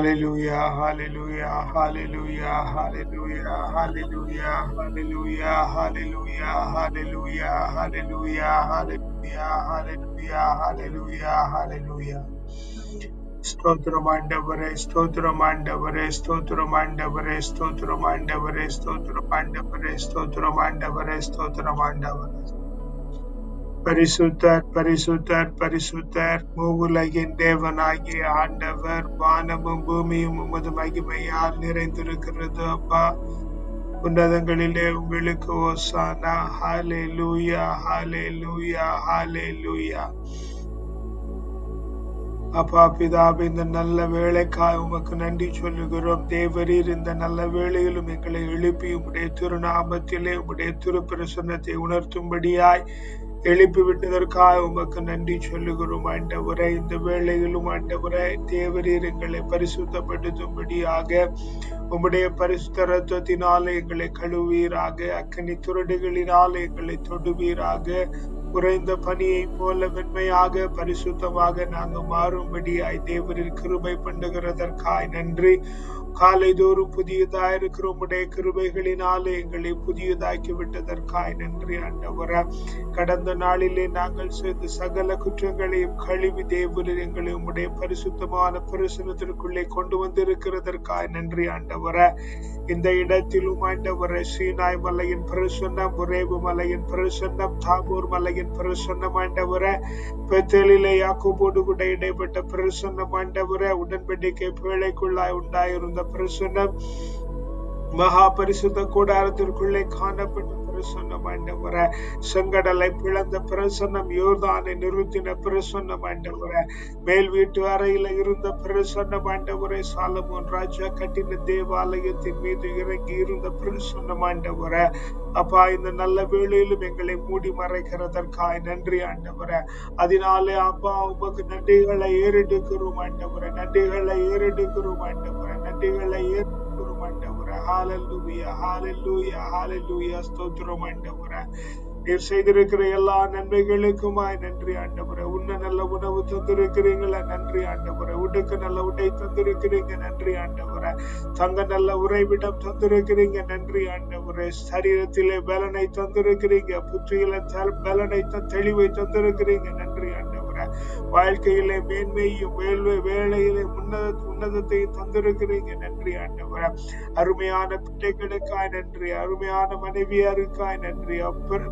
Hallelujah, hallelujah, hallelujah, hallelujah, hallelujah, hallelujah, hallelujah, hallelujah, hallelujah, hallelujah, hallelujah, hallelujah, hallelujah. ಸ್ತೋತ್ರಮಾಂಡವರೇ ಸ್ತೋತ್ರಮಾಂಡವರೇ ಸ್ತೋತ್ರಮಾಂಡವರೇ ಸ್ತೋತ್ರಮಾಂಡವರೇ ಸ್ತೋತ್ರಮಾಂಡವರೇ ಸ್ತೋತ್ರಮಾಂಡವರೇ ಸ್ತೋತ್ರಮಾಂಡವರೇ பரிசுத்தர் பரிசுத்தர் பரிசுத்தர். மூவுலகின் தேவனாகிய ஆண்டவர் வானமும் பூமியும் உமது மகிமையால் நிறைந்திருக்கிறது அப்பா. உன்னதங்களிலே உங்களுக்கு ஓசானா. ஹாலே லூயா ஹாலே லூயா ஹாலே லூயா அப்பா பிதாவே இந்த நல்ல வேலைக்காய் உமக்கு நன்றி சொல்லுகிறோம். தேவரீர் இந்த நல்ல வேலையிலும் எங்களை எழுப்பி உம்முடைய திருநாமத்திலே உம்முடைய திருப்பிரசன்னத்தை உணர்த்தும்படியாய் எழுப்பி விட்டதற்காக உமக்கு நன்றி சொல்லுகிறோம் ஆண்டவரை. இந்த வேளையிலும் ஆண்டவரை தேவரீர் எங்களை பரிசுத்தப்படுத்தும்படியாக உம்முடைய பரிசுத்த ரத்தத்தினாலே எங்களை கழுவீராக. அக்கனி துரடுகளினால் எங்களை தொடுவீராக. குறைந்த பணியை போல மென்மையாக பரிசுத்தமாக நாங்கள் மாறும்படியாய் தேவரில் கிருபை பண்ணுகிறதற்காய் நன்றி. காலை தோறும் புதியதாய் இருக்கிற உடைய கிருபைகளினாலே எங்களை புதியதாக்கி விட்டதற்காய் நன்றி ஆண்டவர. கடந்த நாளிலே நாங்கள் செய்த சகல குற்றங்களையும் கழுவி தேவரில் எங்களை உம்முடைய பரிசுத்தமான பிரசனத்திற்குள்ளே கொண்டு வந்திருக்கிறதற்காய் நன்றி ஆண்டவர. இந்த இடத்திலும் ஆண்டவர சீனாய் மலையின் பிரசன்னம் உறைவு மலையின் பிரசன்னம் தாபூர் மலையின் பிரசன்னம் ஆண்டவர. பெத்தலிலே யாக்கோபோடு கூட இடைப்பட்ட பிரசன்னம் ஆண்டவர. உடன்படிக்கை பேழைக்குள்ளாய் உண்டாயிருந்த பிரசன்னம் மகா பரிசுத்த கூடாரத்திற்குள்ளே காணப்பட்ட பிரசன்னம் ஆண்டவர. செங்கடலை பிளந்த பிரசன்னம் யோர்தானை நிறுத்தின பிரசன்னம் ஆண்டவர. மேல் வீட்டு அறையில இருந்த பிரசன்னம் ஆண்டவரை சாலமோன் ராஜா கட்டின தேவாலயத்தின் மீது இறங்கி இருந்த பிரசன்னம் ஆண்டவர. அப்பா இந்த நல்ல வேளையிலும் எங்களை மூடி மறைக்கிறதற்காய் நன்றி ஆண்டவர. அதனாலே அப்பா உமக்கு நன்றிகளை ஏறெடுக்கிறோம் ஆண்டவர. நன்றிகளை ஏறெடுக்கிறோம் ஆண்டவர. நன்றிகளை ஏறெடுக்கிறோம் ஆண்டவர ஹalleluya hallelujah hallelujah ஸ்தோத்திரம் ஆண்டவரே நீர் செய்திருக்கிற எல்லா நன்மைகளுக்குமாய் நன்றி ஆண்டவரே. உன்ன நல்ல உணவு தந்திருக்கிறீங்களா நன்றி ஆண்டவரே. உடுக்க நல்ல உடை தந்திருக்கிறீங்க நன்றி ஆண்டவரே. தங்க நல்ல உறைவிடம் தந்திருக்கிறீங்க நன்றி ஆண்டவரே. சரீரத்திலே பலனை தந்திருக்கிறீங்க புத்தியில பலனை தெளிவை தந்திருக்கிறீங்க நன்றி ஆண்டவரே. வாழ்க்கையிலே மேன்மையும் வேள்வை வேலையிலே உன்னத உன்னதத்தை தந்திருக்கிறீங்க நன்றி ஆண்டவர. அருமையான பிள்ளைகளுக்காய் நன்றி. அருமையான மனைவியாருக்காய் நன்றி.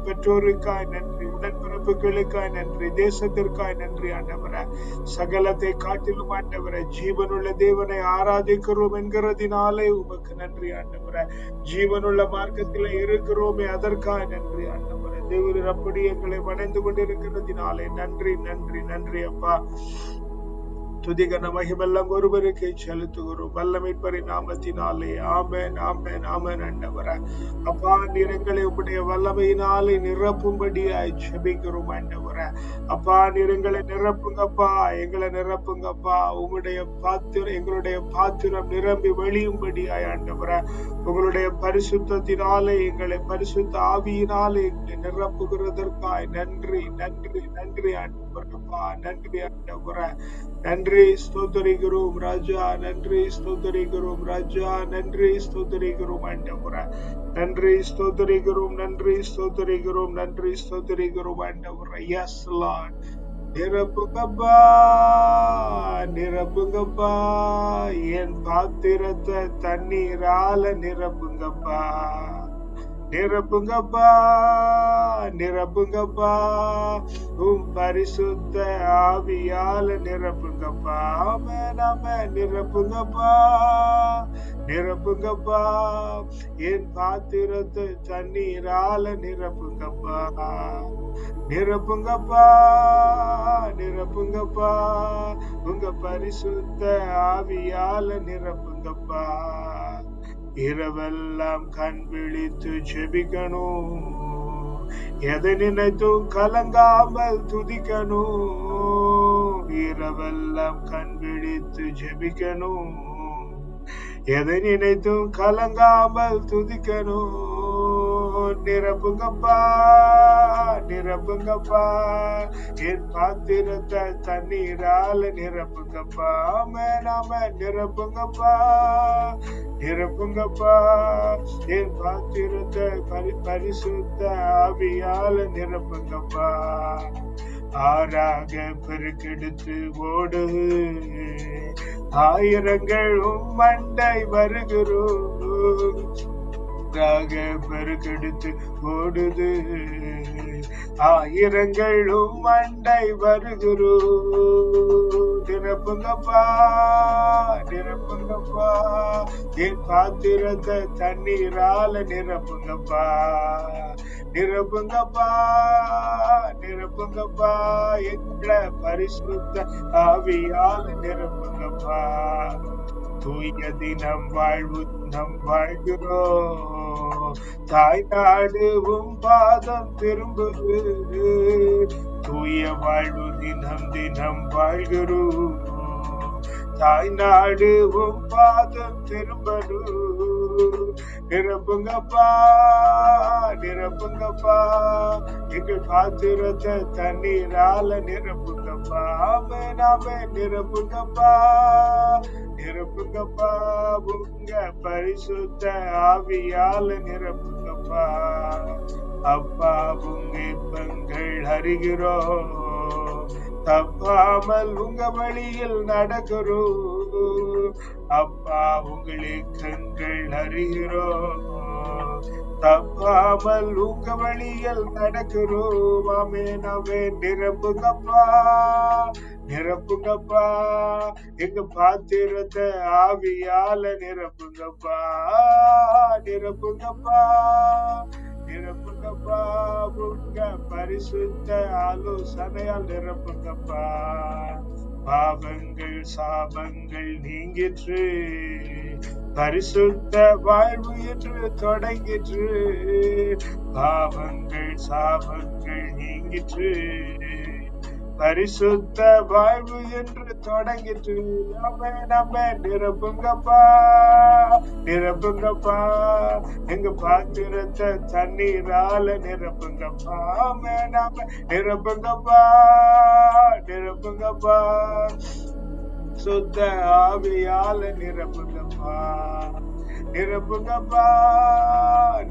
பெற்றோருக்காய் நன்றி. உடன்பிறப்புகளுக்காய் நன்றி. தேசத்திற்காய் நன்றி ஆண்டவர. சகலத்தை காட்டிலும் ஆண்டவர ஜீவனுள்ள தேவனை ஆராதிக்கிறோம் என்கிறதினாலே உமக்கு நன்றி ஆண்டவர. ஜீவனுள்ள மார்க்கத்தில இருக்கிறோமே அதற்காய் நன்றி ஆண்டவர. தேவரர் அப்படி எங்களை வணந்து கொண்டிருக்கிறதினாலே நன்றி நன்றி நன்றி அப்பா. துதிகன மகிமெல்லாம் ஒருவருக்கே செலுத்துகிறோம். வல்லமைப்பரி நாமத்தினாலே. ஆமேன் ஆமேன் ஆமேன் ஆண்டவர அப்பா நிறங்களை உடைய வல்லமையினாலே நிரப்பும்படியாய் செபிக்கிறோம் ஆண்டவர அப்பா நிறங்களை நிரப்புங்கப்பா. எங்களை நிரப்புங்கப்பா. உங்களுடைய பாத்திரம் எங்களுடைய பாத்திரம் நிரம்பி வெளியும்படியாய் ஆண்டவர உங்களுடைய பரிசுத்தத்தினாலே எங்களை பரிசுத்த ஆவியினாலே எங்களை நிரப்புகிறதற்காய் நன்றி நன்றி நன்றி ஆண்டவரப்பா நன்றி ஆண்டவர நன்றி ஸ்தோத்தரிக்கிறோம் ராஜா. நன்றி ஸ்தோத்தரிக்கிறோம் ராஜா. நன்றி ஸ்தோத்தரிக்கிறோம் ஆண்டவர நன்றி ஸ்தோத்தரிக்கிறோம் நன்றி ஸ்தோத்தரிக்கிறோம் நன்றி ஸ்தோத்தரிக்கிறோம் ஆண்டவர எஸ் லார்ட் நிரப்புங்கப்பா நிரப்புங்கப்பா என் பாத்திரத்தை தண்ணீரால நிரப்புங்கப்பா நிரப்புங்கப்பா நிரப்புங்கப்பா. உம் பரிசுத்த ஆவியால நிரப்புங்கப்பா. ஆமென் ஆமென். நிரப்புங்கப்பா நிரப்புங்கப்பா. என் பாத்திரத்தை தண்ணீரால நிரப்புங்கப்பா. நிரப்புங்கப்பா நிரப்புங்கப்பா. உங்க பரிசுத்த ஆவியால நிரப்புங்கப்பா. இரவெல்லாம் கண் விழித்து செபிக்கணும் எதை நினைத்தும் கலங்காமல் துதிக்கணும் இரவெல்லாம் கண் விழித்து ஜெபிக்கணும் எதை நினைத்தும் கலங்காமல் துதிக்கணும் நிரப்புங்கப்பா நிரப்புங்கப்பா. என் பாத்திரத்தை தண்ணீரால நிரப்புங்கப்பா. நாம நிரப்புங்கப்பா நிரப்புங்கப்பா. என் பாத்திரத்தை பரி பரிசுத்த ஆவியால நிரப்புங்கப்பா. ஆறாக பெருக்கெடுத்து ஓடு. ஆயிரங்கள் உம்மண்டை வருகிறோம். ராக பெருக்கெடுத்து ஓடுது ஆயிரங்களும் மண்டை வருகிறோ. நிரப்புங்கப்பா நிரப்புங்கப்பா என் பாத்திரத்தை தண்ணீரால நிரப்புங்கப்பா. நிரப்புங்கப்பா நிரப்புங்கப்பா. எங்களை பரிசுத்த ஆவியால நிரப்புங்கப்பா. தூய தினம் வாழ்வு நம் வாழ்கிறோம். தாய் நாடுவும் பாதம் திரும்புது. தூய வாழ்வு தினம் தினம் வாழ்கிறோம். தாய் நாடுவும் பாதம் திரும்பணும் நிரப்புங்கப்பா நிரப்புங்கப்பா. எங்கள் பாத்திரத்தை தண்ணீரால நிரப்புங்கப்பா. ஆமே நாமே நிரப்புங்கப்பா. நிரப்புங்கப்பா உங்க பரிசுத்த ஆவியால நிரப்புங்கப்பா. அப்பா உங்க இப்பங்கள் அறிகிறோம். தப்பாமல் உங்க வழியில் நடக்கிறோம். அப்பா உங்களை கண்கள் அறிகிறோம். தப்பாமல் ஊக்க வழியில் நடக்கிறோம். ஆமே நாமே நிரப்புங்கப்பா நிரப்புங்கப்பா எங்க பாத்திரத்தை ஆவியால நிரப்புங்கப்பா நிரப்புங்கப்பா நிரப்புங்கப்பா உங்க பரிசுத்த ஆலோசனையால் நிரப்புங்கப்பா பாவங்கள் சாபங்கள் நீங்கிற்று. பரிசுத்த வாழ்வு என்று தொடங்கிற்று. பாவங்கள் சாபங்கள் நீங்கிற்று. பரிசுத்த வாழ்வு என்று தொடங்கிற்று. நம்ம நம்ம நிரப்புங்கப்பா நிரப்புங்கப்பா. எங்க பாத்திரத்தை தண்ணீரால நிரப்புங்கப்பா. நாம நிரப்புங்கப்பா நிரப்புங்கப்பா. சுத்த ஆவியால நிரப்புங்கப்பா. நிரப்புங்கப்பா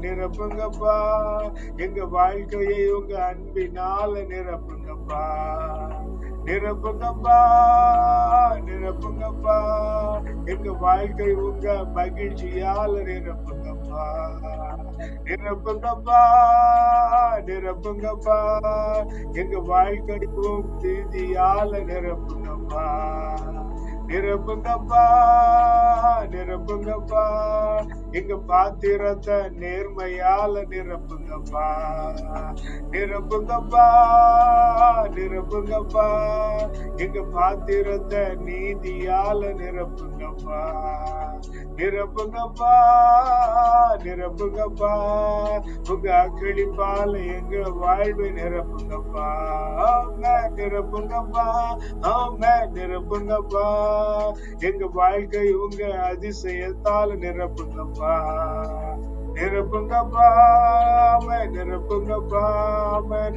நிரப்புங்கப்பா. எங்க வாழ்க்கையை உங்க அன்பினால நிரப்புங்கப்பா. நிரப்புங்கப்பா நிரப்புங்கப்பா. எங்க வாழ்க்கை உங்க மகிழ்ச்சியால நிரப்புங்கப்பா நிரப்புங்கப்பா. நிரப்புங்கப்பா எங்க வாழ்க்கைக்கும் தீதியால நிரப்புங்கப்பா. நிரப்புங்கப்பா நிரப்புங்கப்பா. எங்க பாத்திரத்தை நேர்மையால நிரப்புங்கப்பா. நிரப்புங்கப்பா நிரப்புங்கப்பா. எங்க பாத்திரத்தை நீதியால நிரப்புங்கப்பா. நிரப்புங்கப்பா நிரப்புங்கப்பா. உங்க அக்களிப்பால எங்க வாழ்வை நிரப்புங்கப்பா. நிரப்புங்கப்பா அவங்க நிரப்புங்கப்பா. எங்க வாழ்க்கை உங்க அதிசயத்தால நிரப்புங்கப்பா. Jehovah. நிரப்புங்கப்பா நிரப்புங்கப்பா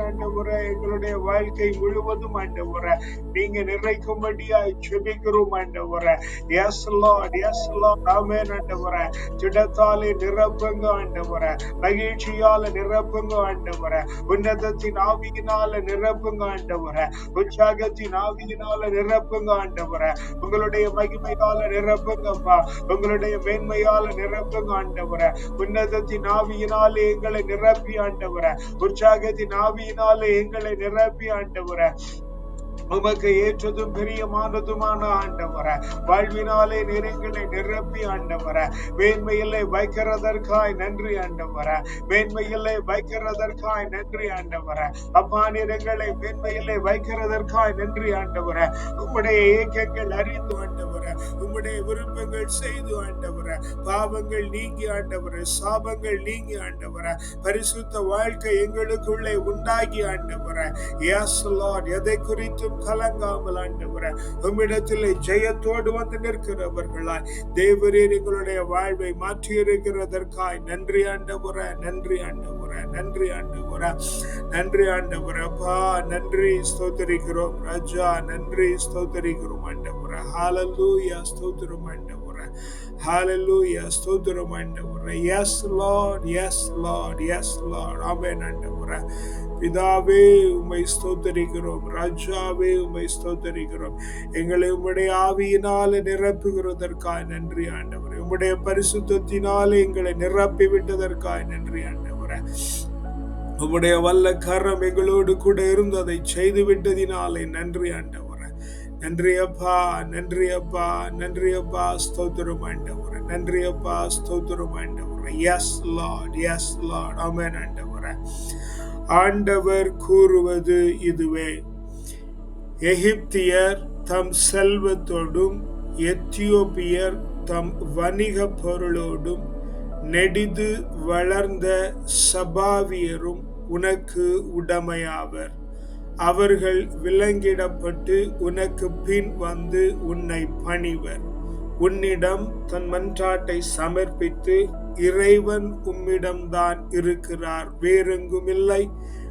ஆண்டவரை எங்களுடைய வாழ்க்கை முழுவதும் ஆண்டவரை நீங்க நிறைக்கும்படியாய் செபிக்கிறோம் ஆண்டவரை yes lord yes lord amen ஆண்டவரை திடத்தாலே நிரப்புங்க ஆண்டவரை மகிழ்ச்சியால நிரப்புங்க ஆண்டவரை உன்னதத்தின் ஆவியினால நிரப்புங்க ஆண்டவரை உற்சாகத்தின் ஆவியினால நிரப்புங்க ஆண்டவரை உங்களுடைய மகிமையால நிரப்புங்கப்பா. உங்களுடைய மேன்மையால நிரப்புங்க ஆண்டவரை உன்னத உற்சாகத்தின் ஆவியினாலே எங்களை நிரப்பி ஆண்டவர. உற்சாகத்தின் ஆவியினாலே எங்களை நிரப்பி ஆண்டவர. உமக்கு ஏற்றதும் பிரியமானதுமான ஆண்டவர. வாழ்வினாலே நிறைங்களை நிரப்பி ஆண்டவர. மேன்மையிலே வைக்கிறதற்காய் நன்றி ஆண்டவர. மேன்மையிலே வைக்கிறதற்காய் நன்றி ஆண்டவர. அப்பா நிறங்களை மேன்மையிலே வைக்கிறதற்காய் நன்றி ஆண்டவர. உம்முடைய ஏக்கங்கள் அறிந்து ஆண்டவர உம்முடைய விருப்பங்கள் செய்து ஆண்டவர. பாவங்கள் நீங்கி ஆண்டவர. சாபங்கள் நீங்கி ஆண்டவர. பரிசுத்த வாழ்க்கை எங்களுக்குள்ளே உண்டாகி ஆண்டவர. எஸ் எதை குறித்தும் கலங்காமல் ஆண்டவர. உம்மிடத்தில் ஜெயத்தோடு வந்து நிற்கிறவர்களாய். தேவரீர் எங்களுடைய வாழ்வை மாற்றியிருக்கிறதற்காய் நன்றி ஆண்டவர. நன்றி ஆண்டவர. சொல்றேன் நன்றி ஆண்டவரே. நன்றி ஆண்டு புறப்பா நன்றி ஸ்தோத்தரிக்கிறோம் ராஜா. நன்றி ஸ்தோத்தரிக்கிறோம் ஆண்டவரே. ஹalleluya ஸ்தோத்திரம் ஆண்டவரே. ஹalleluya ஸ்தோத்திரம் ஆண்டவரே. Yes lord yes lord yes lord amen புற பிதாவே உம்மை ஸ்தோத்தரிக்கிறோம். ராஜாவே உம்மை ஸ்தோத்தரிக்கிறோம். எங்களை உம்முடைய ஆவியினால் நிரப்புகிறதற்காய் நன்றி ஆண்டவர். உம்முடைய பரிசுத்தத்தினால எங்களை நிரப்பி விட்டதற்காய் நன்றி ஆண்டவர். உம்முடைய வல்ல கரம் எங்களோடு கூட இருந்து அதை செய்து விட்டதினாலே நன்றி ஆண்டவர். நன்றி அப்பா நன்றி அப்பா நன்றி அப்பா ஸ்தோத்திரம் ஆண்டவர். நன்றி அப்பா ஸ்தோத்திரம் ஆண்டவரே. Yes lord yes lord amen ஆண்டவரை. ஆண்டவர் கூறுவது இதுவே. எகிப்தியர் தம் செல்வத்தோடும் எத்தியோப்பியர் தம் வணிக பொருளோடும் நெடிது வளர்ந்த சபாவியரும் உனக்கு உடமையாவர். அவர்கள் விலங்கிடப்பட்டு உனக்கு பின் வந்து உன்னை பணிவர். உன்னிடம் தன் மன்றாட்டை சமர்ப்பித்து இறைவன் உம்மிடம்தான் இருக்கிறார். வேறெங்கும் இல்லை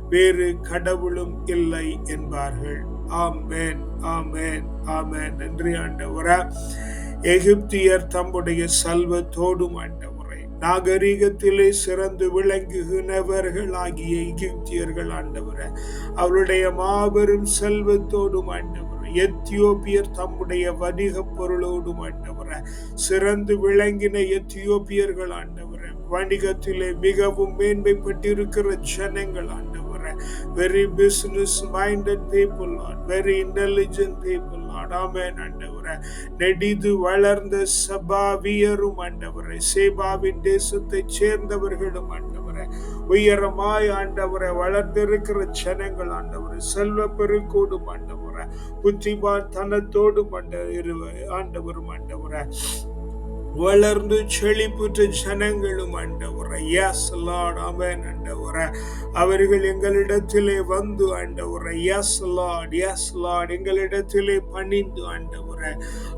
வேறு கடவுளும் இல்லை என்பார்கள். ஆமேன் ஆமேன் ஆமேன். நன்றி ஆண்டவரா. எகிப்தியர் தம்முடைய செல்வத்தோடும் ஆண்டவர். நாகரிகத்திலே சிறந்து விளங்குகிறவர்களாகிய எகிப்தியர்கள் ஆண்டவர. அவருடைய மாபெரும் செல்வத்தோடும் ஆண்டவர். எத்தியோப்பியர் தம்முடைய வணிக பொருளோடும் ஆண்டவர. சிறந்து விளங்கின எத்தியோப்பியர்கள் ஆண்டவர. வணிகத்திலே மிகவும் மேன்மைப்பட்டிருக்கிற ஜனங்கள் ஆண்டவர. Very business minded people very intelligent people ஆடாமேன் ஆண்டவரை நெடிது வளர்ந்த சபாவியரும் ஆண்டவரை சேபாவின் தேசத்தை சேர்ந்தவர்களும் ஆண்டவரை உயரமாய் ஆண்டவரை வளர்ந்திருக்கிற ஜனங்கள் ஆண்டவரை செல்வ பெருக்கோடும் ஆண்டவரை புத்திமான் தனத்தோடும் ஆண்டவரும் ஆண்டவரை வளர்ந்து செழிப்புற்ற ஜனங்களும் ஆண்டவரை. எஸ் லார்ட் அமேன் ஆண்டவரை. அவர்கள் எங்களிடத்திலே வந்து ஆண்டவரை. எஸ் லார்ட் எஸ் லார்ட் எங்களிடத்திலே பணிந்து அண்டவர்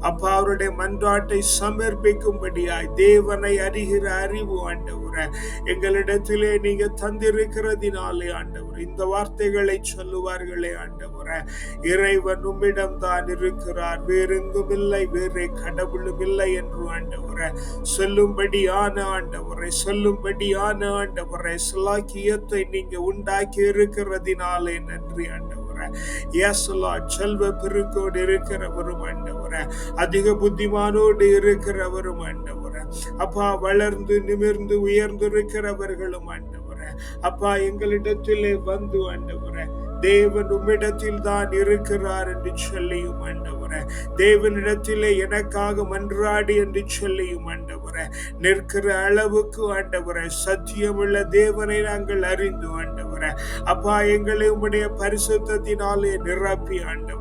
அப்பா அவருடைய மன்றாட்டை சமர்ப்பிக்கும்படியாய் தேவனை அறிகிற அறிவு ஆண்டவர. எங்களிடத்திலே நீங்க தந்திருக்கிறதினாலே ஆண்டவர் இந்த வார்த்தைகளை சொல்லுவார்களே ஆண்டவர. இறைவன் உம்மிடம் தான் இருக்கிறார். வேறெங்கும் இல்லை வேறே கடவுளும் இல்லை என்று ஆண்டவர. சொல்லும்படியான ஆண்டவரை சொல்லும்படியான ஆண்டவரை. சிலாக்கியத்தை நீங்க உண்டாக்கி இருக்கிறதினாலே நன்றி ஆண்டவர். ஏசலா செல்வ பெருக்கோடு இருக்கிறவரும் ஆண்டவரை. அதிக புத்திமானோடு இருக்கிறவரும் ஆண்டவரை. அப்பா வளர்ந்து நிமிர்ந்து உயர்ந்து இருக்கிறவர்களும் ஆண்டவரை. அப்பா எங்களிடத்திலே வந்து ஆண்டவரை. தேவன் உம்மிடத்தில் தான் இருக்கிறார் என்று சொல்லியும் ஆண்டவர. தேவனிடத்திலே எனக்காக மன்றாடி என்று சொல்லியும் ஆண்டவர. நிற்கிற அளவுக்கு ஆண்டவர. சத்தியமுள்ள தேவனை நாங்கள் அறிந்து ஆண்டவர. அப்பா எங்களை உம்முடைய பரிசுத்தினாலே நிரப்பி ஆண்டவர.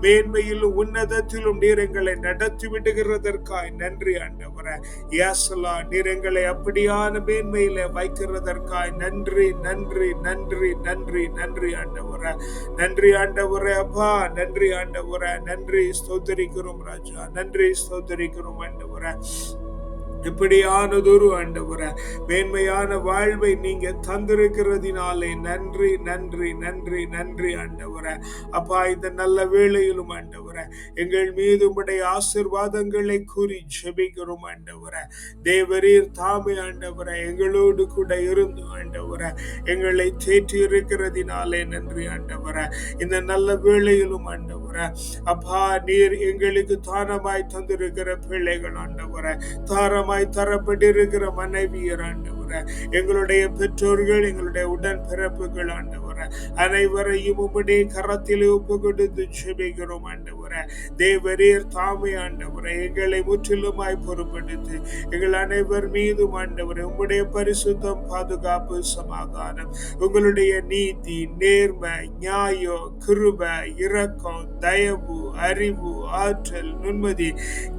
மேன்மையிலும் உன்னதத்திலும் நீர் எங்களை நடத்தி விடுகிறதற்காய் நன்றி ஆண்டவர. யாசலா நீர் எங்களை அப்படியான மேன்மையில வைக்கிறதற்காய் நன்றி நன்றி நன்றி நன்றி நன்றி ஆண்டவர. நன்றி ஆண்டவரே அப்பா நன்றி ஆண்டவர. நன்றி ஸ்தோத்தரிக்கிறோம் ராஜா. நன்றி ஸ்தோத்தரிக்கிறோம் ஆண்டவர. இப்படியானதொரு ஆண்டவர மேன்மையான வாழ்வை நீங்க தந்திருக்கிறதினாலே நன்றி நன்றி நன்றி நன்றி ஆண்டவர. அப்பா இந்த நல்ல வேளையிலும் ஆண்டவர எங்கள் மீது உடைய ஆசிர்வாதங்களை கூறி ஜெபிக்கிறோம் ஆண்டவர. தேவரீர் தாமே ஆண்டவர எங்களோடு கூட இருந்து ஆண்டவர எங்களை தேற்றி இருக்கிறதினாலே நன்றி ஆண்டவர. இந்த நல்ல வேளையிலும் ஆண்டவர அப்பா நீர் எங்களுக்கு தானமாய் தந்திருக்கிற பிள்ளைகள் ஆண்டவர தாரமாய் தரப்பட்டிருக்கிற மனைவியர் ஆண்டவர எங்களுடைய பெற்றோர்கள் எங்களுடைய உடன் பிறப்புகள் ஆண்டவர. அனைவரையும் உம்முடைய கரத்தில் ஒப்பு கொடுத்து செபிக்கிறோம் ஆண்டவர. தேவரீர் தாமே ஆண்டவர எங்களை முற்றிலுமாய் பொறுப்படுத்து எங்கள் அனைவர் மீதும் ஆண்டவர உம்முடைய பரிசுத்தம் பாதுகாப்பு சமாதானம் உங்களுடைய நீதி நேர்மை நியாயம் கிருப இரக்கம் தயவு அறிவு ஆற்றல் நுண்மதி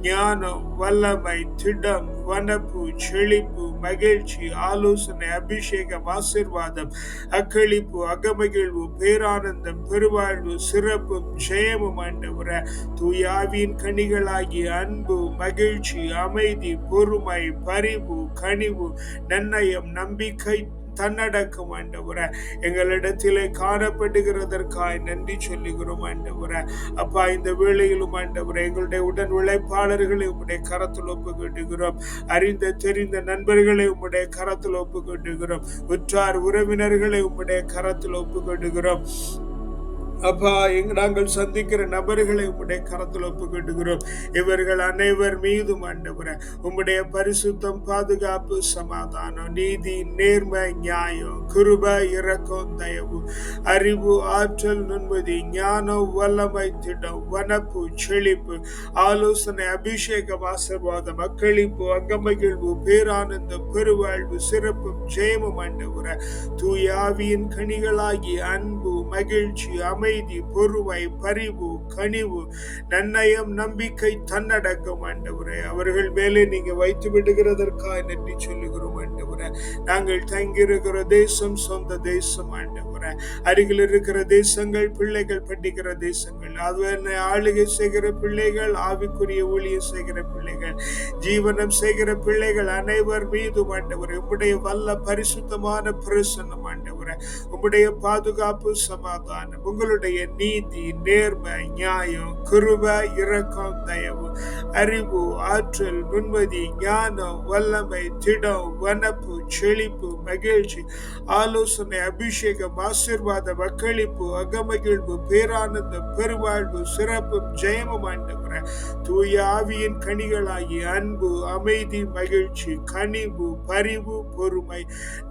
ஞானம் வல்லமை திடம் வனப்பு செழிப்பு மகிழ்ச்சி ஆலோசனை அபிஷேகம் ஆசிர்வாதம் அக்களிப்பு அகமகிழ்வு பேரானந்தம் பெருவாழ்வு சிறப்பும் ஜெயமும் ஆண்டவர. தூயாவின் கனிகளாகிய அன்பு மகிழ்ச்சி அமைதி பொறுமை பரிவு கனிவு நன்னயம் நம்பிக்கை தன்னடக்கம் ஆண்டவரை. எங்களிடத்திலே காணப்படுகிறதற்காய் நன்றி சொல்லுகிறோம் ஆண்டவரை. அப்பா இந்த வேளையிலும் ஆண்டவரை எங்களுடைய உடன் உழைப்பாளர்களை உம்முடைய கரத்தில் ஒப்புக்கொண்டுகிறோம் அறிந்த தெரிந்த நண்பர்களை உம்முடைய கரத்தில் ஒப்புக்கொண்டுகிறோம் உற்றார் உறவினர்களை உம்முடைய கரத்தில் ஒப்புக்கொண்டுகிறோம் அப்பா எங்க நாங்கள் சந்திக்கிற நபர்களை உம்முடைய கரத்தில் ஒப்புக்கொண்டுகிறோம் இவர்கள் அனைவர் மீதும் ஆண்டவர உம்முடைய பரிசுத்தம் பாதுகாப்பு சமாதானம் நீதி நேர்மை நியாயம் கிருப இரக்கம் தயவு அறிவு ஆற்றல் நுண்மதி ஞானம் வல்லமை திட்டம் வனப்பு செழிப்பு ஆலோசனை அபிஷேகம் ஆசிர்வாதம் அக்களிப்பு அங்கமகிழ்வு பேரானந்தம் பெருவாழ்வு சிறப்பும் ஜெயமும் ஆண்டவர தூயாவியின் கனிகளாகி அன்பு மகிழ்ச்சி அமைதி பொறுமை பரிவு கனிவு நன்னயம் நம்பிக்கை தன்னடக்கம் ஆண்டவரே. அவர்கள் மேலே நீங்க வைத்து விடுகிறதற்காக நன்றி சொல்லுகிறோம் ஆண்டவரே. நாங்கள் தங்கியிருக்கிற தேசம் சொந்த தேசம் ஆண்டவர். அருகில் இருக்கிற தேசங்கள் பிள்ளைகள் படிக்கிற தேசங்கள் அது என்ன ஆளுகை செய்கிற பிள்ளைகள் ஆவிக்குரிய ஊழியம் செய்கிற பிள்ளைகள் ஜீவனம் செய்கிற பிள்ளைகள் அனைவர் மீது ஆண்டவரே உம்முடைய வல்ல பரிசுத்தமான பிரசன்னம் ஆண்டவர் உம்முடைய பாதுகாப்பு சமாதானம் உங்களுடைய நீதி நேர்மை நியாயம் கிருப இரக்கம் தயவு அறிவு ஆற்றல் நுண்மதி ஞானம் வல்லமை திடம் வனப்பு செழிப்பு மகிழ்ச்சி ஆலோசனை அபிஷேகம் ஆசிர்வாத வக்களிப்பு அகமகிழ்வு பேரானந்தம் பெருவாழ்வு சிறப்பும் ஜெயமும் ஆண்டவர தூய ஆவியின் கனிகளாகி அன்பு அமைதி மகிழ்ச்சி கனிவு பரிவு பொறுமை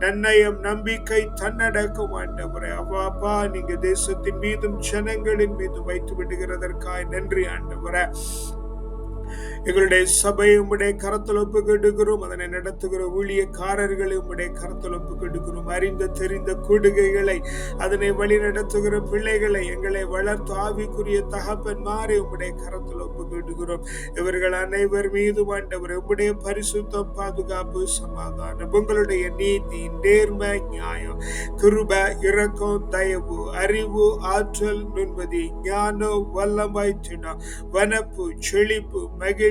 நன்னயம் நம்பிக்கை தன்னடக்கம் ஆண்டவரே அப்பாப்பா நீங்க தேசத்தின் மீதும் ஜனங்களின் மீதும் வைத்து விடுகிறதற்காய் நன்றி ஆண்டவரே எங்களுடைய சபையை உம்முடைய கரத்தில் ஒப்பு கெடுக்கிறோம் அதனை நடத்துகிற ஊழியக்காரர்களை உம்முடைய கரத்தில் ஒப்பு கெடுக்கிறோம் அறிந்த தெரிந்த கொடுகைகளை அதனை வழி நடத்துகிற பிள்ளைகளை எங்களை வளர்த்து ஆவிக்குரிய தகப்பன் மாறி உம்முடைய கரத்தில் ஒப்பு கெடுக்கிறோம் இவர்கள் அனைவர் மீது ஆண்டவர் உம்முடைய பரிசுத்தம் பாதுகாப்பு சமாதானம் உங்களுடைய நீதி நேர்மை நியாயம் கிருப இரக்கம் தயவு அறிவு ஆற்றல் நுண்மதி ஞானம் வல்லமாய் தினம் வனப்பு செழிப்பு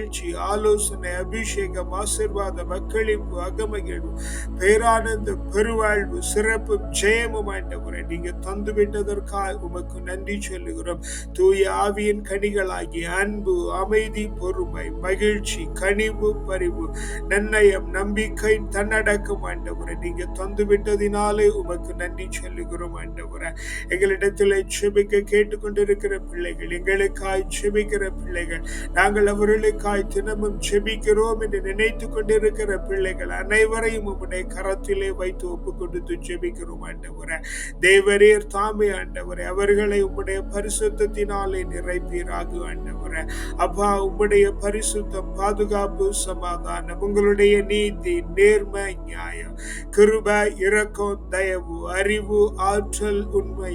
மகிழ்ச்சி ஆலோசனை அபிஷேகம் ஆசிர்வாதம் அக்களிப்பு அகமகிழ்வு பேரானந்த பெருவாழ்வு சிறப்பு ஜெயமும் ஆண்டவரை நீங்க தந்து விட்டதற்காக உமக்கு நன்றி சொல்லுகிறோம். தூய ஆவியின் கனிகளாகிய அன்பு அமைதி பொறுமை மகிழ்ச்சி கனிவு பரிவு நன்னயம் நம்பிக்கை தன்னடக்கம் ஆண்டவரை நீங்க தந்து விட்டதினாலே உமக்கு நன்றி சொல்லுகிறோம் ஆண்டவரை எங்களிடத்தில் செபிக்க கேட்டுக்கொண்டிருக்கிற பிள்ளைகள் எங்களுக்காய் செபிக்கிற பிள்ளைகள் நாங்கள் அவர்களுக்காய் தினமும் செபிக்கிறோம் என்று நினைத்து கொண்டிருக்கிற பிள்ளைகள் அனைவரையும் உம்முடைய கரத்திலே வைத்து ஒப்பு கொடுத்து செபிக்கிறோம் ஆண்டவரை. தேவரீர் தாமே ஆண்டவரை. அவர்களை உம்முடைய பரிசுத்தினாலே நிறைப்பீராக ஆண்டவரை. அப்பா உம்முடைய பரிசுத்தம் பாதுகாப்பு சமாதானம் உங்களுடைய நீதி நேர்மை நியாயம் கிருப இரக்கம் தயவு அறிவு ஆற்றல் உண்மை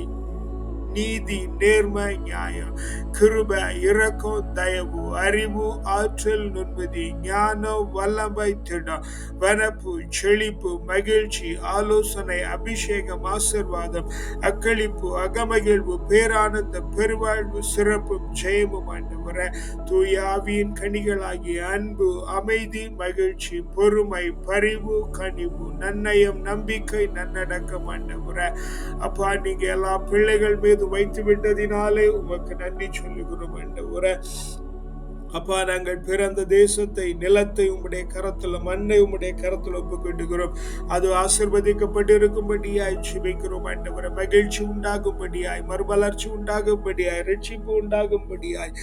நீதி நேர்மை நியாயம் கிருப இரக்கம் தயவு அறிவு ஆற்றல் நுண்மதி ஞானம் வல்லமை திடம் வனப்பு செழிப்பு மகிழ்ச்சி ஆலோசனை அபிஷேகம் ஆசிர்வாதம் அக்களிப்பு அகமகிழ்வு பேரானந்த பெருவாழ்வு சிறப்பும் ஜெயமும் ஆண்டவர. தூய ஆவியின் கனிகளாகிய அன்பு அமைதி மகிழ்ச்சி பொறுமை பரிவு கனிவு நன்னயம் நம்பிக்கை நன்னடக்கம் ஆண்டவர. அப்பா நீங்க எல்லா பிள்ளைகள் மீது வைத்து விட்டதினாலே உமக்கு நன்றி சொல்லுகிறோம் ஆண்டவர அப்பா நாங்கள் பிறந்த தேசத்தை நிலத்தை உம்முடைய கரத்தில் மண்ணை உம்முடைய கரத்தில் ஒப்புக்கொண்டுகிறோம். அது ஆசிர்வதிக்கப்பட்டிருக்கும்படியாய் சிபிக்கிறோம் ஆண்டவரை மகிழ்ச்சி உண்டாகும்படியாய் மறுமலர்ச்சி உண்டாகும்படியாய் ரட்சிப்பு உண்டாகும்படியாய்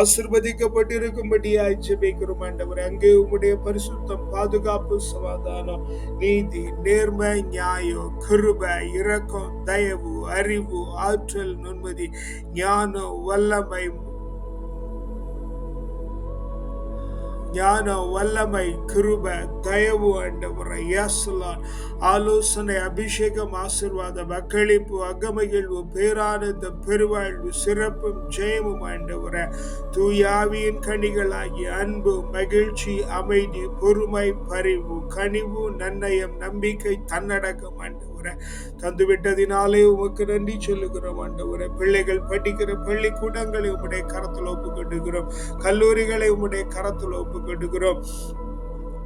ஆசிர்வதிக்கப்பட்டிருக்கும்படியாய் ஜெபிக்கிறோம். ஆண்டவர் அங்கே உம்முடைய பரிசுத்தம் பாதுகாப்பு சமாதானம் நீதி நேர்மை நியாயம் கிருபை இரக்கம் தயவு அறிவு ஆற்றல் நுண்மதி ஞானம் வல்லமை ஞான வல்லமை கிருப தயவு ஆண்டவரை யாசலான் ஆலோசனை அபிஷேகம் ஆசிர்வாதம் அக்களிப்பு அகமகிழ்வு பேரானந்த பெருவாழ்வு சிறப்பும் ஜெயமும் ஆண்டவரை தூயாவியின் கனிகளாகிய அன்பு மகிழ்ச்சி அமைதி பொறுமை பரிவு கனிவு நன்னயம் நம்பிக்கை தன்னடக்கம் ஆண்டவர் தந்துவிட்டதினாலே உமக்கு நன்றி சொல்லுகிறோம் ஆண்டவரை. பிள்ளைகள் படிக்கிற பள்ளிக்கூடங்களை உம்முடைய கரத்தில் ஒப்புக்கொண்டுகிறோம். கல்லூரிகளை உம்முடைய கரத்தில் ஒப்புக்கொண்டுகிறோம்.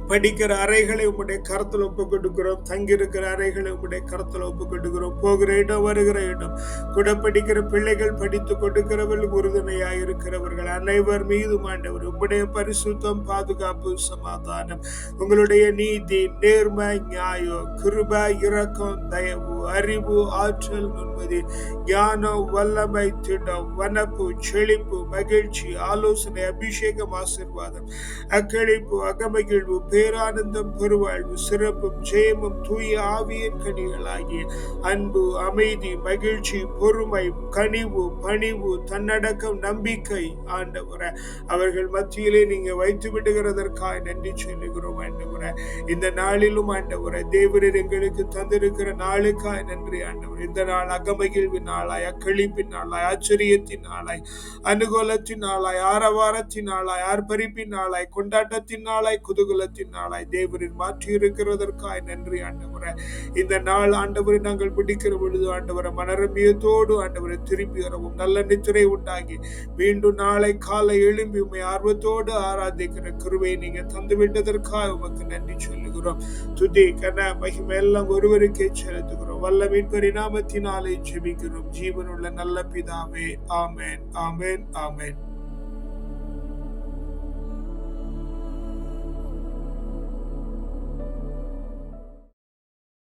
படிக்கிற அறைகளை உங்களுடைய கருத்தில் ஒப்பு கொடுக்கிறோம் தங்கியிருக்கிற அறைகளை உங்களுடைய கருத்தில் ஒப்பு கொடுக்கிறோம் போகிற இடம் வருகிற இடம். கூட படிக்கிற பிள்ளைகள் படித்து கொடுக்கிறவர்கள் உறுதுணையாக இருக்கிறவர்கள் அனைவர் மீது ஆண்டவர் உங்களுடைய பரிசுத்தம் பாதுகாப்பு சமாதானம் உங்களுடைய நீதி நேர்மை நியாயம் கிருபா இரக்கம் தயவு அறிவு ஆற்றல் நுண்மதி ஞானம் வல்லமை திட்டம் வனப்பு செழிப்பு மகிழ்ச்சி ஆலோசனை அபிஷேகம் ஆசிர்வாதம் அக்களிப்பு அகமகிழ்வு பேரானந்தம் பெருவாழ்வு சிறப்பும் ஜெயமும் தூய ஆவியின் கனிகளாகிய அன்பு அமைதி மகிழ்ச்சி பொறுமை கனிவு பணிவு தன்னடக்கம் நம்பிக்கை ஆண்டவரை. அவர்கள் மத்தியிலே நீங்க வைத்து விடுகிறதற்காக நன்றி சொல்லுகிறோம் ஆண்டவரை. இந்த நாளிலும் ஆண்டவரை தேவரர் எங்களுக்கு தந்திருக்கிற நாளுக்காக நன்றி ஆண்டவர். இந்த நாள் அகமகிழ்வின் நாளாய் அக்களிப்பின் நாளாய் ஆச்சரியத்தின் நாளாய் அனுகூலத்தின் நாளாய் ஆரவாரத்தின் நாளாய் ஆர்ப்பரிப்பின் நாளாய் கொண்டாட்டத்தின் நாளாய் குதூகலத்தின் நாளாய் தேவரின் மாற்றி இருக்கிறதற்காய் நன்றி ஆண்டவரை. இந்த நாள் ஆண்டவரை நாங்கள் பிடிக்கிற பொழுது ஆண்டவரை மனரமியத்தோடு ஆண்டவரை திரும்பி வரவும் நல்ல நித்திரை உண்டாகி மீண்டும் நாளை காலை எழும்பி உண்மை ஆர்வத்தோடு ஆராதிக்கிற கிருவை நீங்க தந்து விட்டதற்காக உமக்கு நன்றி சொல்லுகிறோம். துதி கன மகிமை எல்லாம் ஒருவருக்கே செலுத்துகிறோம். வல்ல பரிணாமத்தினாலே ஜெபிக்கிறோம். ஜீவனுள்ள நல்ல பிதாவே ஆமேன் ஆமேன் ஆமேன்.